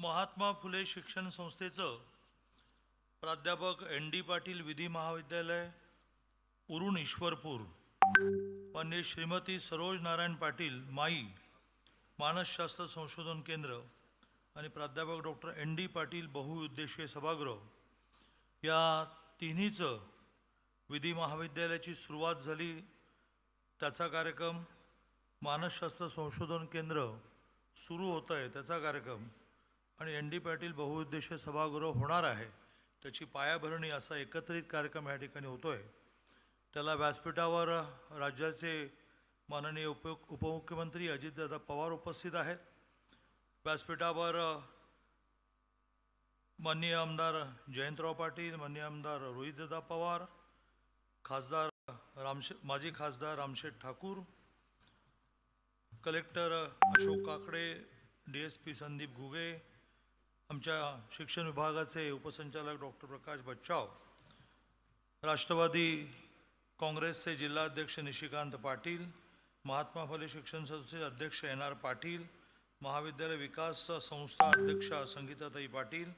महात्मा फुले शिक्षण संस्थेचं प्राध्यापक एन डी पाटील विधी महाविद्यालय उरुण ईश्वरपूर. मान्य श्रीमती सरोज नारायण पाटील माई मानसशास्त्र संशोधन केंद्र आणि प्राध्यापक डॉक्टर एन डी पाटील बहुउद्देशीय सभागृह या तिन्हीचं विधी महाविद्यालयाची सुरुवात झाली. त्याचा कार्यक्रम मानसशास्त्र संशोधन केंद्र सुरू होत आहे त्याचा कार्यक्रम आणि एन डी पाटील बहुउद्देशीय सभागृह होणार आहे त्याची पायाभरणी असा एकत्रित कार्यक्रम या ठिकाणी होतो आहे त्याला व्यासपीठावर राज्याचे माननीय उप उपमुख्यमंत्री अजितदादा पवार उपस्थित आहेत. व्यासपीठावर माननीय आमदार जयंतराव पाटील माननीय आमदार रोहितदादा पवार खासदार रामशे माजी खासदार Ramsheth Thakur collector Ashok Kakade D S P Sandeep Ghuge आमच्या शिक्षण विभागाचे उपसंचालक डॉक्टर प्रकाश बच्चाव राष्ट्रवादी काँग्रेसचे जिल्हाध्यक्ष निशिकांत पाटील महात्मा फुले शिक्षण संस्थेचे अध्यक्ष एन आर पाटील महाविद्यालय विकास संस्था अध्यक्षा संगीताताई पाटील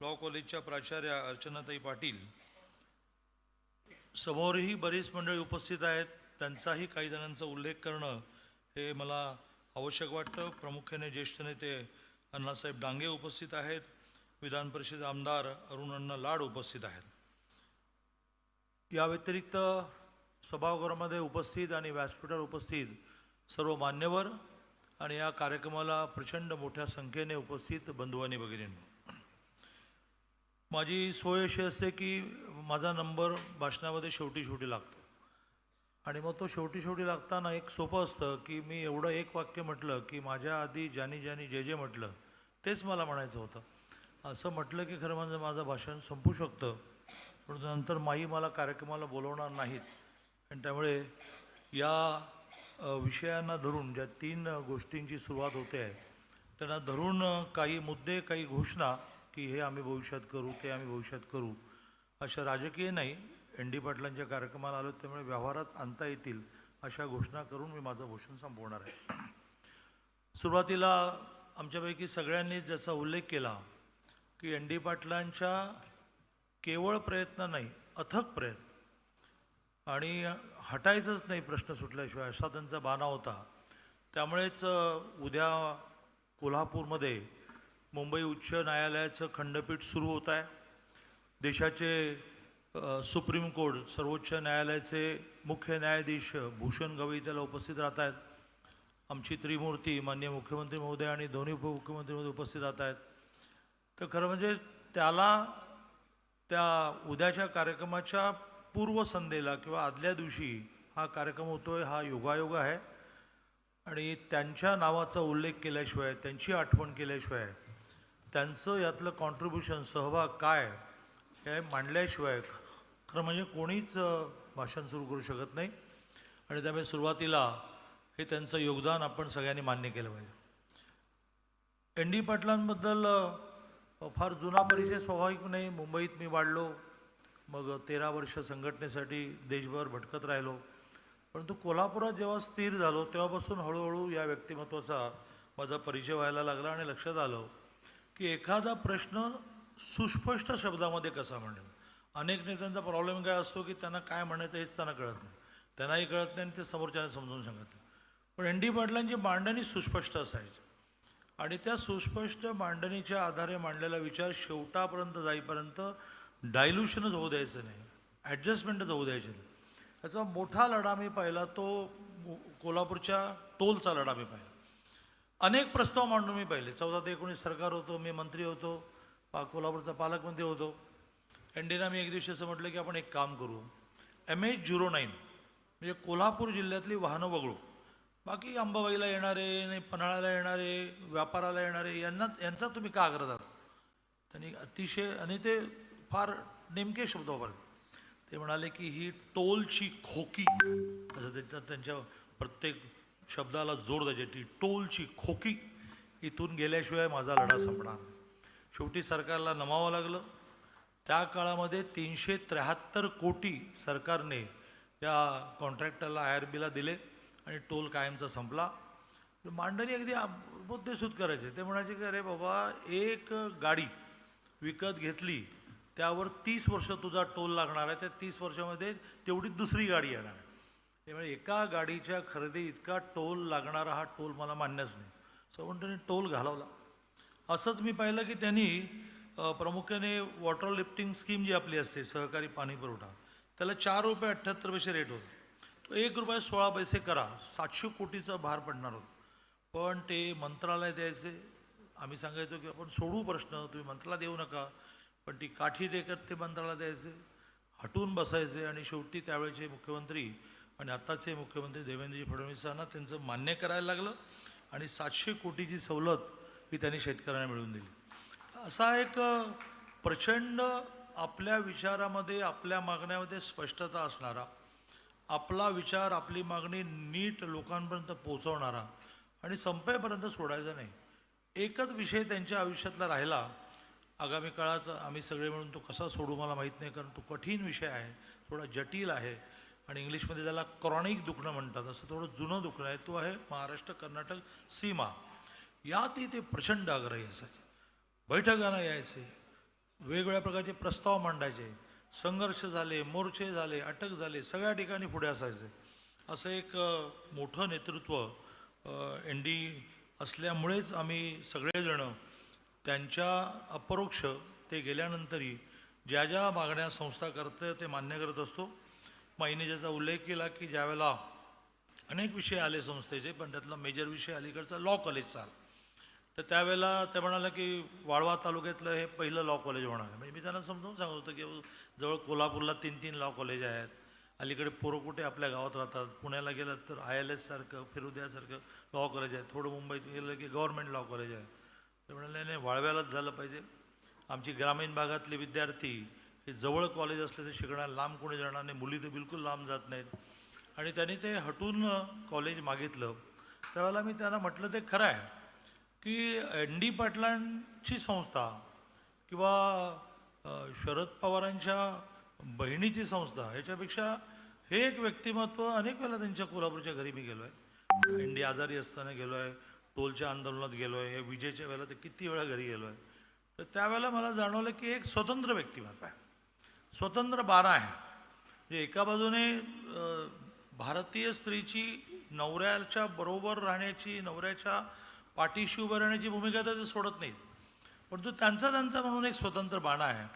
लॉ कॉलेजच्या प्राचार्या अर्चनाताई पाटील. समोरही बरीच मंडळी उपस्थित आहेत त्यांचाही काही जणांचा उल्लेख करणं हे मला आवश्यक वाटतं. प्रामुख्याने ज्येष्ठ नेते अण्णासाहेब डांगे उपस्थित आहेत. विधान परिषद आमदार अरुण अण्णा लाड उपस्थित आहेत. या व्यतिरिक्त सभागृहामध्ये उपस्थित आणि व्यासपीठावर उपस्थित सर्व मान्यवर आणि या कार्यक्रमाला प्रचंड मोठ्या संख्येने उपस्थित बंधू आणि माझी सोय अशी असते की माझा नंबर भाषणामध्ये शेवटी शेवटी लागतो. आणि मग तो शेवटी शेवटी लागताना एक सोपं असतं की मी एवढं एक वाक्य म्हटलं की माझ्या आधी ज्यानी ज्यानी जे जे म्हटलं तेच मला म्हणायचं होतं. असं म्हटलं की खरं म्हणजे माझं भाषण संपू शकतं पण नंतर माई मला कार्यक्रमाला बोलवणार नाहीत. आणि त्यामुळे या विषयांना धरून ज्या तीन गोष्टींची सुरुवात होते आहे त्यांना धरून काही मुद्दे काही घोषणा की हे आम्ही भविष्यात करू ते आम्ही भविष्यात करू अशा राजकीय नाही. एन डी पाटलांच्या कार्यक्रमाला आलो त्यामुळे व्यवहारात आणता येतील अशा घोषणा करून मी माझं भाषण संपवणार आहे. सुरुवातीला आमच्यापैकी सगळ्यांनी ज्याचा उल्लेख केला की एन डी पाटलांच्या केवळ प्रयत्न नाही अथक प्रयत्न आणि हटायचंच नाही प्रश्न सुटल्याशिवाय असा त्यांचा बाणा होता. त्यामुळेच उद्या कोल्हापूरमध्ये मुंबई उच्च न्यायालयाचं खंडपीठ सुरू होत आहे. देशाचे सुप्रीम कोर्ट सर्वोच्च न्यायालयाचे मुख्य न्यायाधीश भूषण गवई त्याला उपस्थित राहत आहेत आमची त्रिमूर्ती माननीय मुख्यमंत्री महोदय आणि दोन्ही उपमुख्यमंत्री महोदय उपस्थित राहत आहेत तर खरं म्हणजे त्याला त्या उद्याच्या कार्यक्रमाच्या पूर्वसंध्येला किंवा आदल्या दिवशी हा कार्यक्रम होतो आहे हा योगायोग आहे. आणि त्यांच्या नावाचा उल्लेख केल्याशिवाय त्यांची आठवण केल्याशिवाय त्यांचं यातलं कॉन्ट्रीब्युशन सहभाग काय हे मांडल्याशिवाय खरं म्हणजे कोणीच भाषण सुरू करू शकत नाही. आणि त्यामुळे सुरुवातीला हे त्यांचं योगदान आपण सगळ्यांनी मान्य केलं पाहिजे. एन डी पाटलांबद्दल फार जुना परिचय स्वाभाविक नाही. मुंबईत मी वाढलो. मग तेरा वर्ष संघटनेसाठी देशभर भटकत राहिलो. परंतु कोल्हापुरात जेव्हा स्थिर झालो तेव्हापासून हळूहळू या व्यक्तिमत्वाचा माझा परिचय व्हायला लागला आणि लक्षात आलं की एखादा प्रश्न सुस्पष्ट शब्दामध्ये कसा म्हणेल? अनेक नेत्यांचा प्रॉब्लेम काय असतो की त्यांना काय म्हणायचं हेच त्यांना कळत नाही. त्यांनाही कळत नाही आणि ते समोरच्याने समजून सांगत नाही. पण एन डी पाटलांची मांडणी सुस्पष्ट असायची. आणि त्या सुस्पष्ट मांडणीच्या आधारे मांडलेला विचार शेवटापर्यंत जाईपर्यंत डायल्युशनच होऊ द्यायचं नाही. ॲडजस्टमेंटच होऊ द्यायचे नाही. याचा मोठा लढा मी पाहिला तो कोल्हापूरच्या टोलचा लढा मी पाहिला. अनेक प्रस्ताव मांडून मी पाहिले. चौदा ते एकोणीस सरकार होतो मी मंत्री होतो पा कोल्हापूरचा पालकमंत्री होतो. एन मी एक दिवशी असं म्हटलं की आपण एक काम करू. एम एच झिरो नाईन म्हणजे कोल्हापूर जिल्ह्यातली वाहनं वगळू. बाकी अंबाबाईला येणारे नाही पन्हाळ्याला येणारे व्यापाराला येणारे यांना यांचा तुम्ही का आग्रह धरता त्यांनी अतिशय आणि ते फार नेमके शब्द वापरले. ते म्हणाले की ही टोलची खोकी असं त्यांच्या त्यांच्या प्रत्येक शब्दाला जोर द्यायची. ती टोलची खोकी इथून गेल्याशिवाय माझा लढा संपणार शेवटी सरकारला नमावं लागलं. त्या काळामध्ये तीनशे त्र्याहत्तर कोटी सरकारने या कॉन्ट्रॅक्टरला आय आर बीला दिले आणि टोल कायमचा संपला. मांडणी अगदी आ- करायचे. ते म्हणायचे की अरे बाबा एक गाडी विकत घेतली त्यावर तीस वर्ष तुझा टोल लागणार आहे. त्या तीस वर्षामध्ये तेवढी दुसरी गाडी येणार आहे. त्यामुळे एका गाडीच्या खरेदी इतका टोल लागणारा हा टोल मला मान्यच नाही. असं म्हणून टोल घालवला. असंच मी पाहिलं की त्यांनी प्रामुख्याने वॉटर लिफ्टिंग स्कीम जी आपली असते सहकारी पाणी पुरवठा त्याला चार रुपये अठ्ठ्याहत्तर पैसे रेट होता. तो एक रुपये सोळा पैसे करा सातशे कोटीचा भार पडणार होता. पण ते मंत्रालय द्यायचे आम्ही सांगायचो की आपण सोडू प्रश्न तुम्ही मंत्राला देऊ नका. पण ती काठी टेकत ते मंत्राला द्यायचे हटून बसायचे आणि शेवटी त्यावेळेचे मुख्यमंत्री आणि आत्ताचे मुख्यमंत्री देवेंद्रजी फडणवीसांना त्यांचं मान्य करायला लागलं आणि सातशे कोटीची सवलत ही त्यांनी शेतकऱ्यांना मिळवून दिली. असा एक प्रचंड आपल्या विचारामध्ये आपल्या मागण्यामध्ये स्पष्टता असणारा आपला विचार आपली मागणी नीट लोकांपर्यंत पोचवणारा आणि संपेपर्यंत सोडायचा नाही. एकच विषय त्यांच्या आयुष्यातला राहिला. आगामी काळात आम्ही सगळे मिळून तो कसा सोडू मला माहीत नाही कारण तो कठीण विषय आहे थोडा जटिल आहे आणि इंग्लिशमध्ये त्याला क्रॉनिक दुखणं म्हणतात. असं थोडं जुनं दुखणं आहे. तो आहे महाराष्ट्र कर्नाटक सीमा. यातही ते प्रचंड आग्रही असायचे. बैठकांना यायचे वेगवेगळ्या प्रकारचे प्रस्ताव मांडायचे संघर्ष झाले मोर्चे झाले अटक झाले सगळ्या ठिकाणी पुढे असायचे असं एक मोठं नेतृत्व एन डी असल्यामुळेच आम्ही सगळेजणं त्यांच्या अपरोक्ष ते गेल्यानंतरही ज्या ज्या मागण्या संस्था करते ते मान्य करत असतो माईने ज्याचा उल्लेख केला की ज्यावेळेला अनेक विषय आले संस्थेचे पण त्यातला मेजर विषय अलीकडचा लॉ कॉलेजचा आला. तर त्यावेळेला ते म्हणाले की वाळवा तालुक्यातलं हे पहिलं लॉ कॉलेज होणार आहे. म्हणजे मी त्यांना समजून सांगत होतो की जवळ कोल्हापूरला तीन तीन लॉ कॉलेज आहेत. अलीकडे पोरकुटे आपल्या गावात राहतात. पुण्याला गेलं तर आय एल एससारखं फिरुद्यासारखं लॉ कॉलेज आहे. थोडं मुंबईत गेलं की गव्हर्नमेंट लॉ कॉलेज आहे. ते म्हणाले नाही वाळव्यालाच झालं पाहिजे. आमची ग्रामीण भागातले विद्यार्थी हे जवळ कॉलेज असले तर शिकणार लांब कोणी जाणार नाही. मुली तर बिलकुल लांब जात नाहीत. आणि त्यांनी ते हटून कॉलेज मागितलं. त्यावेळेला मी त्यांना म्हटलं ते खरं आहे. की एन डी पाटलांची संस्था किंवा शरद पवारांच्या बहिणीची संस्था ह्याच्यापेक्षा हे एक व्यक्तिमत्व अनेक वेळा त्यांच्या कोल्हापूरच्या घरी मी गेलो आहे एन डी आजारी असताना गेलो आहे टोलच्या आंदोलनात गेलो आहे या विजेच्या वेळेला तर किती वेळा घरी गेलो आहे तर त्यावेळेला मला जाणवलं की एक स्वतंत्र व्यक्तिमत्व आहे. स्वतंत्र बारा आहे. म्हणजे एका बाजूने भारतीय स्त्रीची नवऱ्याच्या बरोबर राहण्याची नवऱ्याच्या पाठीशी उभं राहण्याची भूमिका तर ते सोडत नाहीत. परंतु त्यांचा त्यांचा म्हणून एक स्वतंत्र बाणा आहे.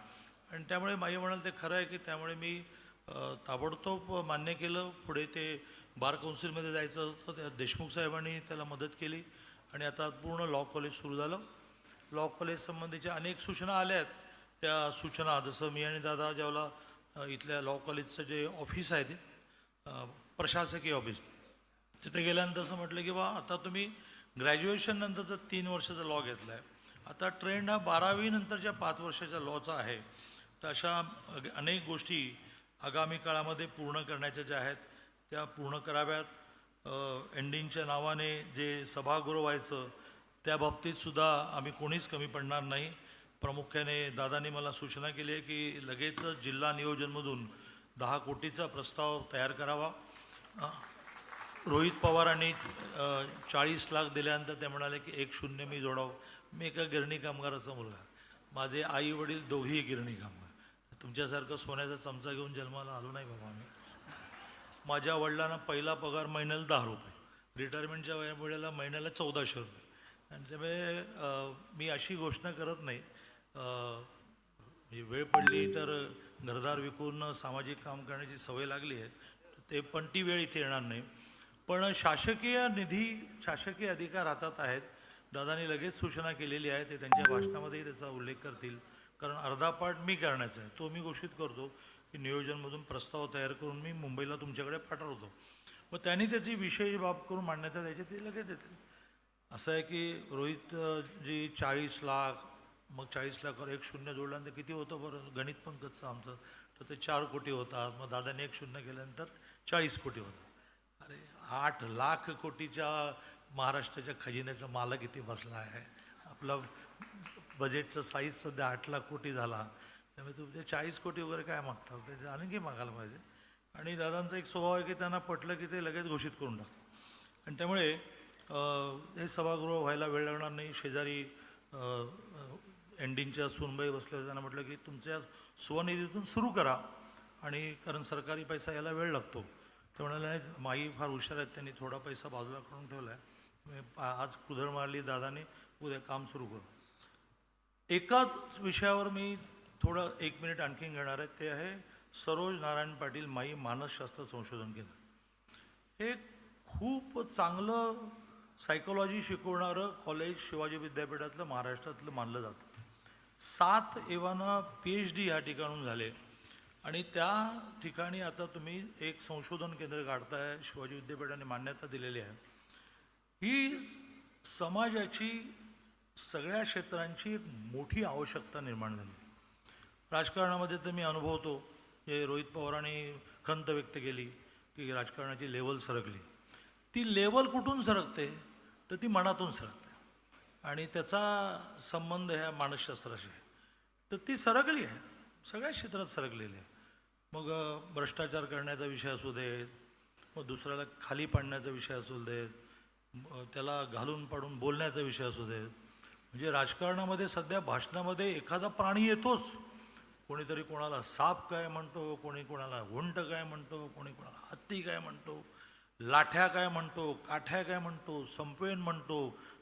आणि त्यामुळे माई म्हणाल ते खरं आहे की त्यामुळे मी ताबडतोब मान्य केलं. पुढे ते बार कौन्सिलमध्ये जायचं होतं. त्या देशमुख साहेबांनी त्याला मदत केली. आणि आता पूर्ण लॉ कॉलेज सुरू झालं. लॉ कॉलेज संबंधीच्या अनेक सूचना आल्या आहेत. त्या सूचना जसं मी आणि दादा ज्यावेळेला इथल्या लॉ कॉलेजचं जे ऑफिस आहे ते प्रशासकीय ऑफिस. तिथे गेल्यानंतर असं म्हटलं की बा आता तुम्ही ग्रॅज्युएशननंतरचा तीन वर्षाचा लॉ घेतला आहे आता ट्रेंड हा बारावीनंतरच्या पाच वर्षाच्या लॉचा आहे. तर अशा अनेक गोष्टी आगामी काळामध्ये पूर्ण करण्याच्या ज्या आहेत त्या पूर्ण कराव्यात. एंडिंगच्या नावाने जे सभागृह व्हायचं त्या बाबतीतसुद्धा आम्ही कोणीच कमी पडणार नाही. प्रामुख्याने दादांनी मला सूचना केली आहे की लगेचच जिल्हा नियोजनमधून दहा कोटीचा प्रस्ताव तयार करावा. रोहित पवारांनी चाळीस लाख दिल्यानंतर ते म्हणाले की एक शून्य मी जोडावं. मी एका गिरणी कामगाराचा मुलगा. माझे आई वडील दोघेही गिरणी कामगार. तुमच्यासारखं सोन्याचा चमचा घेऊन जन्माला आलो नाही बाबा मी माझ्या वडिलांना पहिला पगार महिन्याला दहा रुपये. रिटायरमेंटच्या वया- वेळेला महिन्याला चौदाशे रुपये. आणि त्यामुळे मी अशी घोषणा करत नाही. म्हणजे वेळ पडली तर घरदार विकून सामाजिक काम करण्याची सवय लागली आहे. ते पण ती वेळ इथे येणार नाही. पण शासकीय निधी शासकीय अधिकार हातात आहेत. दादानी लगेच सूचना केलेली आहे ते त्यांच्या भाषणामध्येही त्याचा उल्लेख करतील. कारण अर्धा पाठ मी करण्याचा आहे तो मी घोषित करतो की नियोजनमधून प्रस्ताव तयार करून मी मुंबईला तुमच्याकडे पाठवतो. मग त्यांनी त्याची विशेष बाब करून मान्यता द्यायची ते लगेच देतील. असं आहे की रोहित जी चाळीस लाख मग चाळीस लाखावर एक शून्य जोडल्यानंतर किती होतं बरं? गणित पंकजचं आमचं. तर ते चार कोटी होतात. मग दादाने एक शून्य केल्यानंतर चाळीस कोटी होतात. आठ लाख कोटीच्या महाराष्ट्राच्या खजिन्याचा मालक इथे बसला आहे. आपलं बजेटचं साईज सध्या आठ लाख कोटी झाला. त्यामुळे तुमचे चाळीस कोटी वगैरे काय मागतात त्याचे आणखी मागायला पाहिजे. आणि दादांचा एक स्वभाव आहे की त्यांना पटलं की ते लगेच घोषित करून टाकतात. आणि त्यामुळे हे सभागृह व्हायला वेळ लागणार नाही. शेजारी एंडिंगच्या सुनबाई बसल्या त्यांना म्हटलं की तुमच्या स्वनिधीतून सुरू करा. आणि कारण सरकारी पैसा यायला वेळ लागतो. ते म्हणाले नाही माई फार हुशार आहेत त्यांनी थोडा पैसा बाजूला करून ठेवला आहे आज कुदळ मारली दादाने उद्या काम सुरू करू. एकाच विषयावर मी थोडं एक मिनिट आणखीन घेणार आहे. ते आहे सरोज नारायण पाटील माई मानसशास्त्र संशोधन केंद्र. हे खूप चांगलं सायकोलॉजी शिकवणारं कॉलेज शिवाजी विद्यापीठातलं महाराष्ट्रातलं मानलं जातं. सात एवाना पी एच डी ह्या ठिकाणून झाले. आणि त्या ठिकाणी आता तुम्ही एक संशोधन केंद्र काढताय शिवाजी विद्यापीठाने मान्यता दिलेली आहे. ही समाजाची सगळ्या क्षेत्रांची एक मोठी आवश्यकता निर्माण झाली. राजकारणामध्ये तर मी अनुभवतो जे रोहित पवारांनी खंत व्यक्त केली की राजकारणाची लेवल सरकली. ती लेवल कुठून सरकते? तर ती मनातून सरकते. आणि त्याचा संबंध ह्या मानसशास्त्राशी तर ती सरकली आहे. सगळ्या क्षेत्रात सरकलेली आहे. मग भ्रष्टाचार करण्याचा विषय असू दे मग दुसऱ्याला खाली पाडण्याचा विषय असू देत त्याला घालून पाडून बोलण्याचा विषय असू देत. म्हणजे राजकारणामध्ये सध्या भाषणामध्ये एखादा प्राणी येतोच. कोणीतरी कोणाला साप काय म्हणतो कोणी कोणाला उंट काय म्हणतो कोणी कोणाला हत्ती काय म्हणतो लाठ्या काय म्हणतो काठ्या काय म्हणतो संपवेन म्हणतो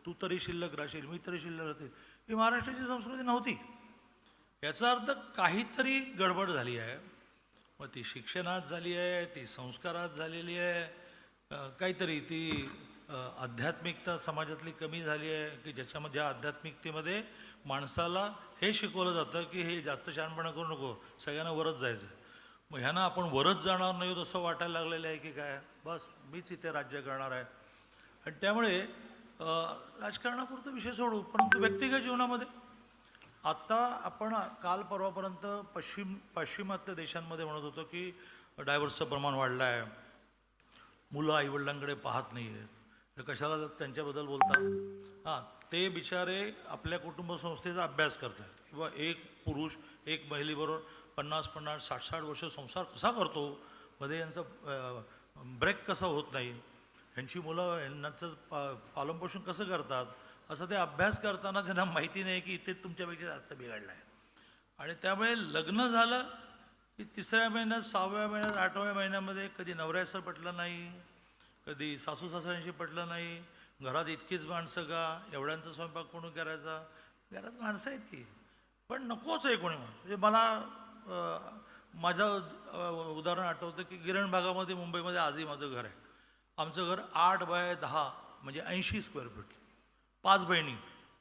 तू तरी शिल्लक राहशील मी तरी शिल्लक राहतील ही महाराष्ट्राची संस्कृती नव्हती. याचा अर्थ काहीतरी गडबड झाली आहे. मग ती शिक्षणात झाली आहे ती संस्कारात झालेली आहे. काहीतरी ती आध्यात्मिकता समाजातली कमी झाली आहे की ज्याच्यामध्ये ज्या आध्यात्मिकतेमध्ये माणसाला हे शिकवलं जातं की हे जास्त शहाणपणा करू नको सगळ्यांना वरच जायचं. आहे. मग ह्यांना आपण वरच जाणार नाही असं वाटायला लागलेलं आहे की काय? बस मीच इथे राज्य करणार आहे. आणि त्यामुळे राजकारणापुरतं विषय सोडू परंतु व्यक्तिगत जीवनामध्ये आत्ता आपण काल परवापर्यंत पश्चिम पाश्चिमात्य देशांमध्ये म्हणत होतो की डायव्हर्सचं प्रमाण वाढलं आहे मुलं आईवडिलांकडे पाहत नाही आहेत तर कशाला त्यांच्याबद्दल बोलतात हां ते बिचारे आपल्या कुटुंब संस्थेचा अभ्यास करतात किंवा एक पुरुष एक महिलेबरोबर पन्नास पन्नास साठ साठ वर्ष संसार कसा करतो? मध्ये यांचं ब्रेक कसा होत नाही? ह्यांची मुलं यांचं पा पालनपोषण कसं करतात? असं ते अभ्यास करताना त्यांना माहिती नाही की इथे तुमच्यापेक्षा जास्त बिघडलं आहे आणि त्यामुळे लग्न झालं की तिसऱ्या महिन्यात सहाव्या महिन्यात आठव्या महिन्यामध्ये कधी नवऱ्याचं पटलं नाही कधी सासू सासऱ्यांशी पटलं नाही घरात इतकीच माणसं का एवढ्यांचा स्वयंपाक कोणी करायचा? घरात माणसं आहेत की. पण नकोच आहे कोणी माणूस म्हणजे मला माझं उदाहरण आठवतं की गिरण भागामध्ये मुंबईमध्ये आजही माझं घर आहे. आमचं घर आठ बाय दहा म्हणजे ऐंशी स्क्वेअर फीट. पाच बहिणी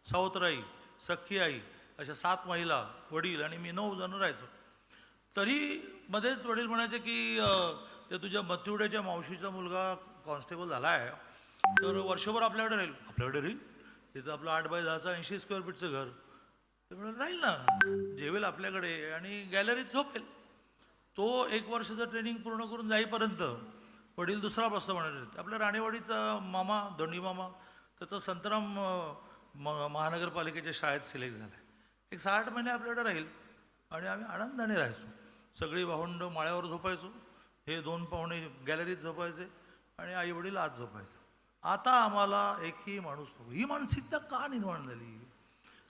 सावत्राई सख्खी आई अशा सात महिला वडील आणि मी नऊ जण राहायचो. तरी मध्येच वडील म्हणायचे की ते तुझ्या मतिवड्याच्या मावशीचा मुलगा कॉन्स्टेबल झाला आहे तर वर्षभर आपल्याकडे राहील. आपल्याकडे राहील? तिथं आपलं आठ बाय दहाचं ऐंशी स्क्वेअर फीटचं घर. ते म्हणून राहील ना जेवेल आपल्याकडे आणि गॅलरीत झोपेल. तो एक वर्षाचं ट्रेनिंग पूर्ण करून जाईपर्यंत वडील दुसरा बसता म्हणाले आपल्या राणेवाडीचा मामा दोंडी मामा त्याचा संतराम म महानगरपालिकेच्या शाळेत सिलेक्ट झाला एक सहा आठ महिने आपल्याकडे राहील आणि आम्ही आनंदाने राहायचो. सगळी भावंड माळ्यावर झोपायचो हे दोन पाहुणे गॅलरीत झोपायचे आणि आईवडील आत झोपायचे. आता आम्हाला एकही माणूस नको ही मानसिकता का निर्माण झाली?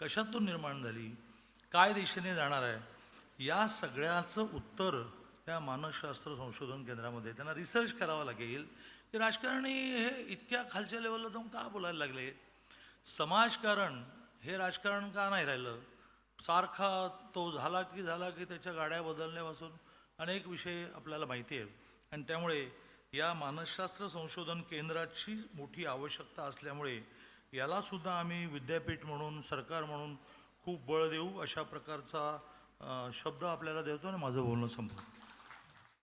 कशातून निर्माण झाली? काय दिशेने जाणार आहे? या सगळ्याचं उत्तर या मानसशास्त्र संशोधन केंद्रामध्ये त्यांना रिसर्च करावा लागेल. की राजकारणी हे इतक्या खालच्या लेवलला जाऊन का बोलायला लागले? समाजकारण हे राजकारण का नाही राहिलं? सारखा तो झाला की झाला की त्याच्या गाड्या बदलण्यापासून अनेक विषय आपल्याला माहिती आहे. आणि त्यामुळे या मानसशास्त्र संशोधन केंद्राची मोठी आवश्यकता असल्यामुळे यालासुद्धा आम्ही विद्यापीठ म्हणून सरकार म्हणून खूप बळ देऊ अशा प्रकारचा शब्द आपल्याला देतो आणि माझं बोलणं संपलं.